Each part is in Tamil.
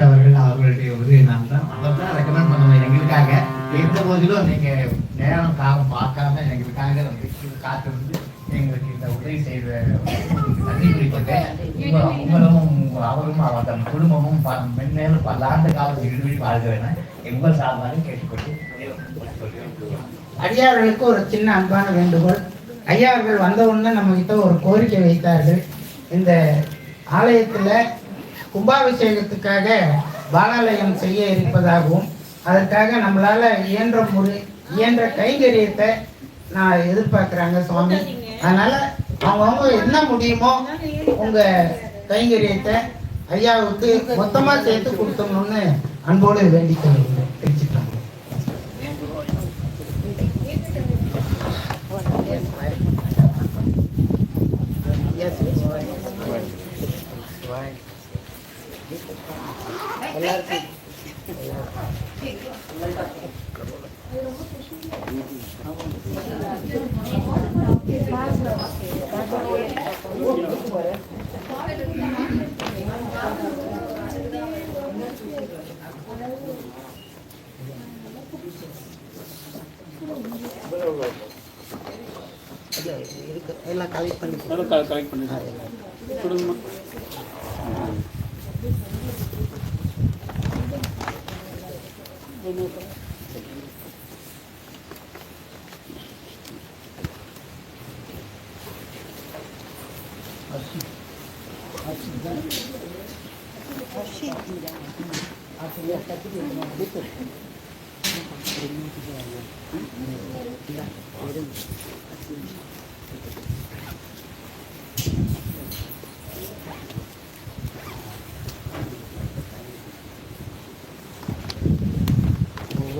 சேகர் அவர்கள் அவர்களுடைய உதவினால் தான் அவர் தான் ரெக்கமெண்ட் பண்ணணும் எங்களுக்காக இருந்த போதிலும் நீங்கள் நேரம் காலம் பார்க்காம எங்களுக்காக காத்திருந்து எங்களுக்கு இந்த உதவி செய்த நன்றி குறிப்பிட்டு உங்களும் அவரும் அவர் தன் குடும்பமும் ப- மென்மேலும் பல்லாண்டு காலம் விரும்பி வாழ்கிறேன் எங்கள் சார்பாக கேட்டுக்கொண்டு அடியார்களுக்கு ஒரு சின்ன அன்பான வேண்டுகோள். ஐயா அவர்கள் நம்மகிட்ட ஒரு கோரிக்கை வைத்தார்கள். இந்த ஆலயத்துல கும்பாபிஷேகத்துக்காக பாலாலயம் செய்ய இருப்பதாகவும் அதற்காக நம்மளால இயன்ற முறை இயன்ற கைங்கரியத்தை நான் எதிர்பார்க்குறாங்க சுவாமி. அதனால அவங்கவுங்க என்ன முடியுமோ உங்க கைங்கரியத்தை ஐயாவுக்கு மொத்தமா சேர்த்து கொடுத்தணும்னு அன்போடு வேண்டிக் கொள்கிறேன் எல்லாம் கலெக்ட் பண்ணி கலெக்ட் பண்ணி கொடுங்கம்மா のと。Thank you.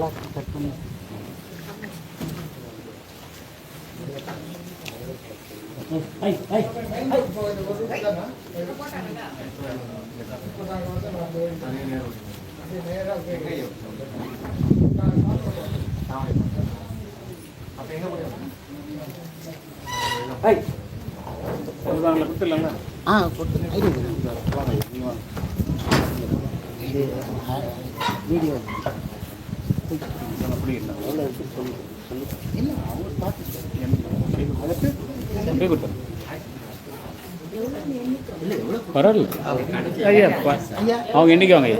எல்லாம் கட் பண்ணி ஆ கொடுத்து ஐடி. வாங்க வீடியோ. அப்படி இல்லை இல்லை பார்த்து பரவாயில்ல ஐயா அவங்க என்னைக்கு வாங்க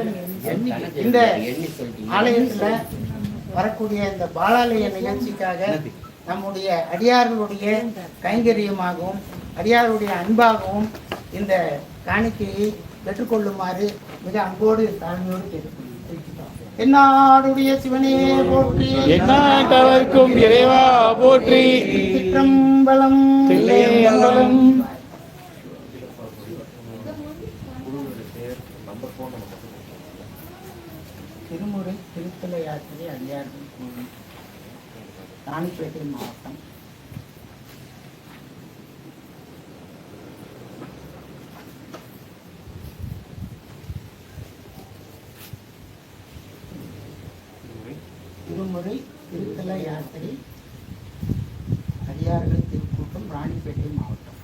இந்த ஆலயத்தில் வரக்கூடிய இந்த பாலாலய நிகழ்ச்சிக்காக நம்முடைய அடியார்களுடைய கைங்கரியமாகவும் அடியாருடைய அன்பாகவும் இந்த காணிக்கையை பெற்றுக்கொள்ளுமாறு மிக அன்போடு தாழ்மையோடு கேட்டுக்கொள்கிறேன் என்னாடுடைய சிவனே போற்றி. எந்நாட்டவர்க்கும் இறைவா போற்றி. சிற்றம்பலம். தில்லையம்பலம் திருமுறை திருத்தலை யாத்திரை அடியார்கள் ராணிப்பேட்டை மாவட்டம் திருமுறை திருத்தல யாத்திரை அடியார்கள் திருக்கூட்டம் ராணிப்பேட்டை மாவட்டம்.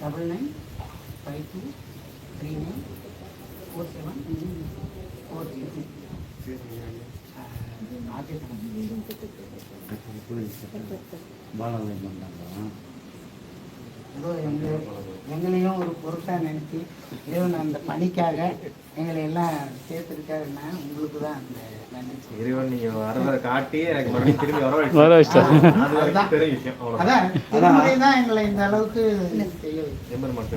Double nine five two three nine four seven four zero எங்களையும் ஒரு பொருட்டாக நினைச்சு இறைவன் அந்த பணிக்காக எங்களை எல்லாம் சேர்த்துருக்காருன்னா உங்களுக்கு தான் அந்த நன்றி. இறைவன் நீங்க வரதை காட்டி எனக்கு மறுபடியும் திரும்பி வர வச்சு வர வச்சிட்டாரு. அது வரைக்கும் பெரிய விஷயம் அவ்வளவுதான். அதான். திருமுறை தான் எங்களை இந்த அளவுக்கு செய்ய வைக்கும் எம்பெருமான்